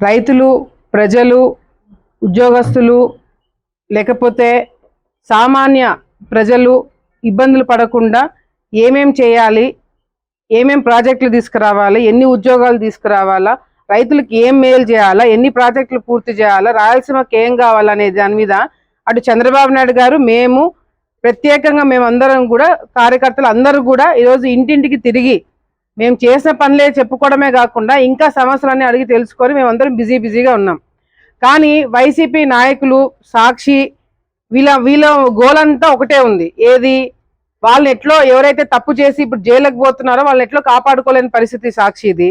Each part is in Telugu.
రైతులు ప్రజలు ఉద్యోగస్తులు లేకపోతే సామాన్య ప్రజలు ఇబ్బందులు పడకుండా ఏమేం చేయాలి ఏమేం ప్రాజెక్టులు తీసుకురావాలి ఎన్ని ఉద్యోగాలు తీసుకురావాలా రైతులకు ఏం మేలు చేయాలా ఎన్ని ప్రాజెక్టులు పూర్తి చేయాలా రాయలసీమకి ఏం కావాలనే దాని మీద అటు చంద్రబాబు నాయుడు గారు మేము ప్రత్యేకంగా మేమందరం కూడా కార్యకర్తలు అందరూ కూడా ఈరోజు ఇంటింటికి తిరిగి మేము చేసిన పనులే చెప్పుకోవడమే కాకుండా ఇంకా సమస్యలన్నీ అడిగి తెలుసుకొని మేమందరం బిజీ బిజీగా ఉన్నాం. కానీ వైసీపీ నాయకులు సాక్షి వీళ్ళ వీళ్ళ గోలంతా ఒకటే ఉంది. ఏది? వాళ్ళని ఎట్లో ఎవరైతే తప్పు చేసి ఇప్పుడు జైలుకి పోతున్నారో వాళ్ళని ఎట్లో కాపాడుకోలేని పరిస్థితి సాక్షి ఇది.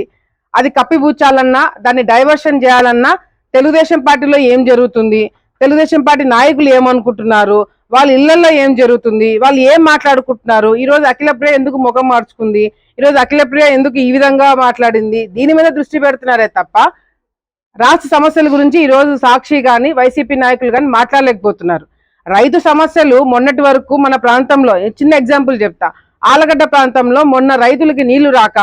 అది కప్పిబూచాలన్నా దాన్ని డైవర్షన్ చేయాలన్నా తెలుగుదేశం పార్టీలో ఏం జరుగుతుంది? తెలుగుదేశం పార్టీ నాయకులు ఏమనుకుంటున్నారు? వాళ్ళ ఇళ్ళలో ఏం జరుగుతుంది? వాళ్ళు ఏం మాట్లాడుకుంటున్నారు? ఈరోజు అఖిల ఎందుకు ముఖం మార్చుకుంది? ఈ రోజు అఖిలప్రియ ఎందుకు ఈ విధంగా మాట్లాడింది? దీని మీద దృష్టి పెడుతున్నారే తప్ప రాష్ట్ర సమస్యల గురించి ఈరోజు సాక్షి కానీ వైసీపీ నాయకులు కానీ మాట్లాడలేకపోతున్నారు. రైతు సమస్యలు మొన్నటి వరకు మన ప్రాంతంలో చిన్న ఎగ్జాంపుల్ చెప్తా. ఆలగడ్డ ప్రాంతంలో మొన్న రైతులకి నీళ్ళు రాక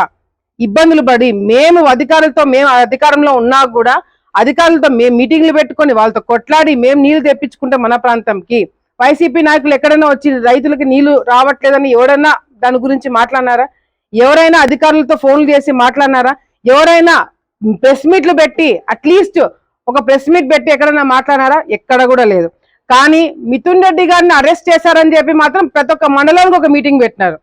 ఇబ్బందులు పడి మేము అధికారులతో మేము అధికారంలో ఉన్నా కూడా అధికారులతో మేము మీటింగ్లు పెట్టుకొని వాళ్ళతో కొట్లాడి మేము నీళ్ళు తెప్పించుకుంటే మన ప్రాంతంకి. వైసీపీ నాయకులు ఎక్కడైనా వచ్చి రైతులకి నీళ్ళు రావట్లేదని ఎవడన్నా దాని గురించి మాట్లాడినారా? ఎవరైనా అధికారులతో ఫోన్లు చేసి మాట్లాడినారా? ఎవరైనా ప్రెస్ మీట్లు పెట్టి అట్లీస్ట్ ఒక ప్రెస్ మీట్ పెట్టి ఎక్కడైనా మాట్లాడినారా? ఎక్కడ కూడా లేదు. కానీ మిథున్ రెడ్డి గారిని అరెస్ట్ చేశారని చెప్పి మాత్రం ప్రతి ఒక్క మండలానికి ఒక మీటింగ్ పెట్టినారు.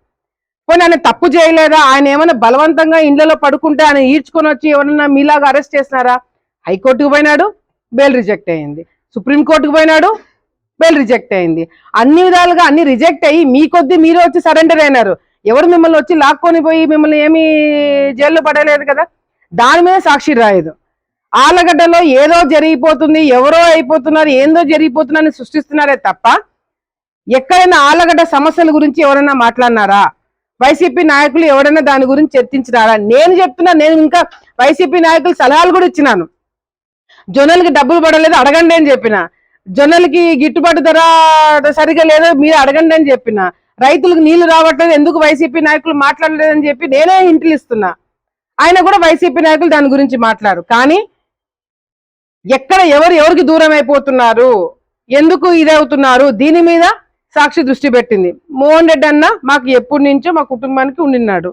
పోనీ ఆయన తప్పు చేయలేదా? ఆయన ఏమైనా బలవంతంగా ఇండ్లలో పడుకుంటే ఆయన ఈడ్చుకొని వచ్చి ఎవరన్నా మీలాగా అరెస్ట్ చేసినారా? హైకోర్టుకు పోయినాడు బెయిల్ రిజెక్ట్ అయ్యింది సుప్రీంకోర్టుకు పోయినాడు బెయిల్ రిజెక్ట్ అయింది. అన్ని విధాలుగా అన్ని రిజెక్ట్ అయ్యి మీ కొద్దీ మీరు వచ్చి సరెండర్ అయినారు. ఎవరు మిమ్మల్ని వచ్చి లాక్కొని పోయి మిమ్మల్ని ఏమీ జైల్లో పడలేదు కదా? దాని మీద సాక్షి రాయదు. ఆలగడ్డలో ఏదో జరిగిపోతుంది ఎవరో అయిపోతున్నారు ఏందో జరిగిపోతున్నారని సృష్టిస్తున్నారే తప్ప ఎక్కడైనా ఆలగడ్డ సమస్యల గురించి ఎవరైనా మాట్లాడినారా? వైసీపీ నాయకులు ఎవరైనా దాని గురించి చర్చించినారా? నేను చెప్తున్నా నేను ఇంకా వైసీపీ నాయకులు సలహాలు కూడా ఇచ్చినాను. జొన్నలకి డబ్బులు పడలేదు అడగండి అని చెప్పిన. జొన్నలకి గిట్టుబాటు ధర సరిగా లేదు మీరు అడగండి అని చెప్పిన. రైతులకు నీళ్ళు రావట్లేదు ఎందుకు వైసీపీ నాయకులు మాట్లాడలేదని చెప్పి నేనే ఇంటిలు ఇస్తున్నా. ఆయన కూడా వైసీపీ నాయకులు దాని గురించి మాట్లాడు కానీ ఎక్కడ ఎవరు ఎవరికి దూరం అయిపోతున్నారు ఎందుకు ఇదవుతున్నారు దీని మీద సాక్షి దృష్టి పెట్టింది. మోహన్ రెడ్డి అన్న మాకు ఎప్పటి నుంచో మా కుటుంబానికి ఉండినాడు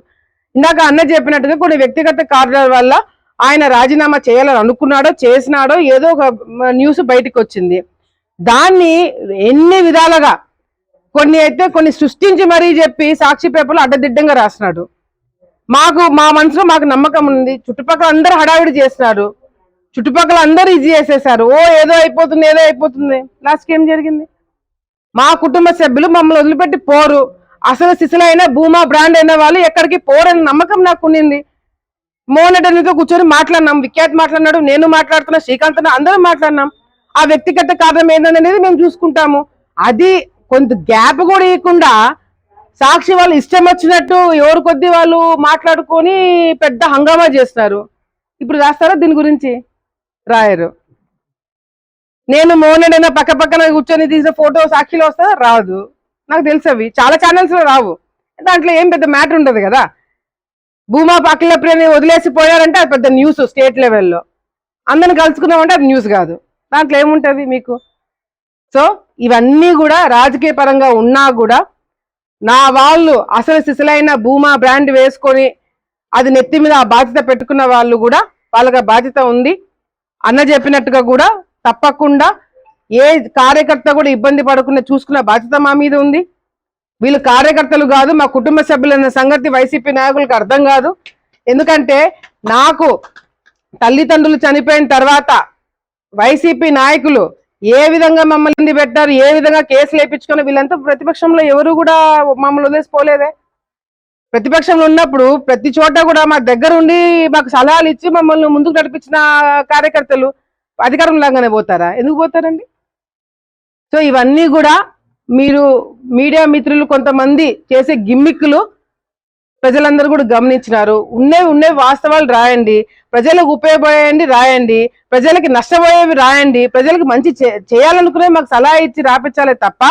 ఇందాక అన్న చెప్పినట్టుగా కొన్ని వ్యక్తిగత కారణాల వల్ల ఆయన రాజీనామా చేయాలని అనుకున్నాడో చేసినాడో ఏదో ఒక న్యూస్ బయటకు వచ్చింది. దాన్ని ఎన్ని విధాలుగా కొన్ని అయితే కొన్ని సృష్టించి మరీ చెప్పి సాక్షి పేపర్లో అడ్డదిడ్డంగా రాసినాడు మాకు మా మనసులో మాకు నమ్మకం ఉంది. చుట్టుపక్కల అందరూ హడావిడి చేస్తున్నారు. చుట్టుపక్కల అందరూ ఇది చేసేసారు. ఓ ఏదో అయిపోతుంది ఏదో అయిపోతుంది. లాస్ట్కి ఏం జరిగింది? మా కుటుంబ సభ్యులు మమ్మల్ని వదిలిపెట్టి పోరు. అసలు సిసలైన భూమా బ్రాండ్ అయిన వాళ్ళు ఎక్కడికి పోరని నమ్మకం నాకు ఉండింది మోహన్ కూర్చొని మాట్లాడినాం. విఖ్యాత్ మాట్లాడినాడు. నేను మాట్లాడుతున్నా శ్రీకాంత్ అందరూ మాట్లాడినాం. ఆ వ్యక్తిగత కారణం ఏంటనేది మేము చూసుకుంటాము. అది కొంత గ్యాప్ కూడా ఇవ్వకుండా సాక్షి వాళ్ళు ఇష్టం వచ్చినట్టు ఎవరు కొద్ది వాళ్ళు మాట్లాడుకొని పెద్ద హంగామా చేస్తారు ఇప్పుడు రాస్తారా దీని గురించి? రాయరు. నేను మోనడైనా పక్క పక్కన కూర్చొని తీసిన ఫోటో సాక్షిలో వస్తుందా? రాదు. నాకు తెలుసు అవి. చాలా ఛానల్స్లో రావు. దాంట్లో ఏం పెద్ద మ్యాటర్ ఉండదు కదా. భూమా పక్కల ప్రేమి వదిలేసి పోయారంటే అది పెద్ద న్యూస్ స్టేట్ లెవెల్లో అందరిని కలుసుకున్నామంటే అది న్యూస్ కాదు. దాంట్లో ఏముంటుంది మీకు? సో ఇవన్నీ కూడా రాజకీయ పరంగా ఉన్నా కూడా నా వాళ్ళు అసలు సిసలైన భూమా బ్రాండ్ వేసుకొని అది నెత్తి మీద ఆ బాధ్యత పెట్టుకున్న వాళ్ళు కూడా వాళ్ళకి బాధ్యత ఉంది. అన్న చెప్పినట్టుగా కూడా తప్పకుండా ఏ కార్యకర్త కూడా ఇబ్బంది పడకుండా చూసుకున్న బాధ్యత మా మీద ఉంది. వీళ్ళు కార్యకర్తలు కాదు మా కుటుంబ సభ్యులన్న సంగతి వైసీపీ నాయకులకు అర్థం కాదు. ఎందుకంటే నాకు తల్లిదండ్రులు చనిపోయిన తర్వాత వైసీపీ నాయకులు ఏ విధంగా మమ్మల్ని పెట్టారు ఏ విధంగా కేసులు వేయించుకొని వీళ్ళంతా ప్రతిపక్షంలో ఎవరు కూడా మమ్మల్ని వదిలేసిపోలేదే ప్రతిపక్షంలో ఉన్నప్పుడు ప్రతి చోట కూడా మా దగ్గర ఉండి మాకు సలహాలు ఇచ్చి మమ్మల్ని ముందుకు నడిపించిన కార్యకర్తలు అధికారం లాగానే పోతారా? ఎందుకు పోతారండి? సో ఇవన్నీ కూడా మీరు మీడియా మిత్రులు కొంతమంది చేసే గిమ్మిక్కులు ప్రజలందరూ కూడా గమనించినారు. ఉన్నే ఉన్నే వాస్తవాలు రాయండి. ప్రజలకు ఉపయోగపడేయండి రాయండి. ప్రజలకి నష్టపోయేవి రాయండి. ప్రజలకు మంచి చేయాలనుకునే మాకు సలహా ఇచ్చి రాపించాలే తప్ప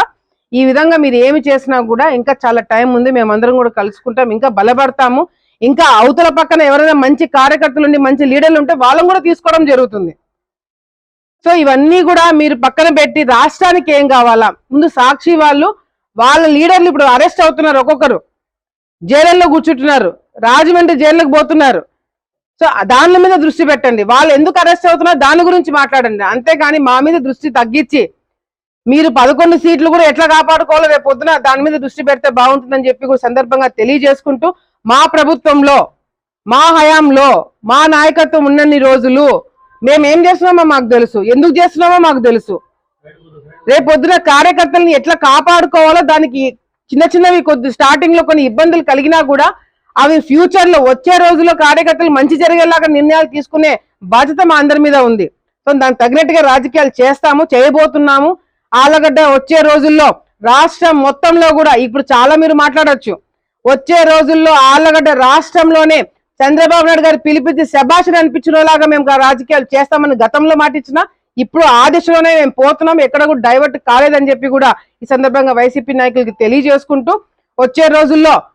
ఈ విధంగా మీరు ఏమి చేసినా కూడా ఇంకా చాలా టైం ఉంది. మేమందరం కూడా కలుసుకుంటాం. ఇంకా బలపడతాము. ఇంకా అవతల పక్కన ఎవరైనా మంచి కార్యకర్తలు ఉండి మంచి లీడర్లు ఉంటే వాళ్ళని కూడా తీసుకోవడం జరుగుతుంది. సో ఇవన్నీ కూడా మీరు పక్కన పెట్టి రాష్ట్రానికి ఏం కావాలా? ముందు సాక్షి వాళ్ళు వాళ్ళ లీడర్లు ఇప్పుడు అరెస్ట్ అవుతున్నారు ఒక్కొక్కరు. జైళ్ళల్లో కూర్చుంటున్నారు. రాజమండ్రి జైళ్ళకు పోతున్నారు. సో దాని మీద దృష్టి పెట్టండి. వాళ్ళు ఎందుకు అరెస్ట్ అవుతున్నారు? దాని గురించి మాట్లాడండి. అంతేగాని మా మీద దృష్టి తగ్గించి మీరు పదకొండు సీట్లు కూడా ఎట్లా కాపాడుకోవాలో రేపు పొద్దున దాని మీద దృష్టి పెడితే బాగుంటుందని చెప్పి కూడా సందర్భంగా తెలియజేసుకుంటూ మా ప్రభుత్వంలో మా హయాంలో మా నాయకత్వం ఉన్నన్ని రోజులు మేము ఏం చేస్తున్నామో మాకు తెలుసు. ఎందుకు చేస్తున్నామో మాకు తెలుసు. రేపు పొద్దున కార్యకర్తల్ని ఎట్లా కాపాడుకోవాలో దానికి చిన్న చిన్నవి కొద్ది స్టార్టింగ్లో కొన్ని ఇబ్బందులు కలిగినా కూడా అవి ఫ్యూచర్లో వచ్చే రోజుల్లో కార్యకర్తలు మంచి జరిగేలాగా నిర్ణయాలు తీసుకునే బాధ్యత మా అందరి మీద ఉంది. సో దానికి తగినట్టుగా రాజకీయాలు చేస్తాము చేయబోతున్నాము. ఆలగడ్డ వచ్చే రోజుల్లో రాష్ట్రం మొత్తంలో కూడా ఇప్పుడు చాలా మీరు మాట్లాడచ్చు. వచ్చే రోజుల్లో ఆలగడ్డ రాష్ట్రంలోనే చంద్రబాబు నాయుడు గారు పిలిపించి శభాషణ అనిపించినలాగా మేము రాజకీయాలు చేస్తామని గతంలో మాటిచ్చినా ఇప్పుడు ఆ దిశలోనే మేము పోతున్నాం. ఎక్కడ కూడా డైవర్ట్ కాలేదని చెప్పి కూడా ఈ సందర్భంగా వైసీపీ నాయకులకి తెలియజేసుకుంటూ వచ్చే రోజుల్లో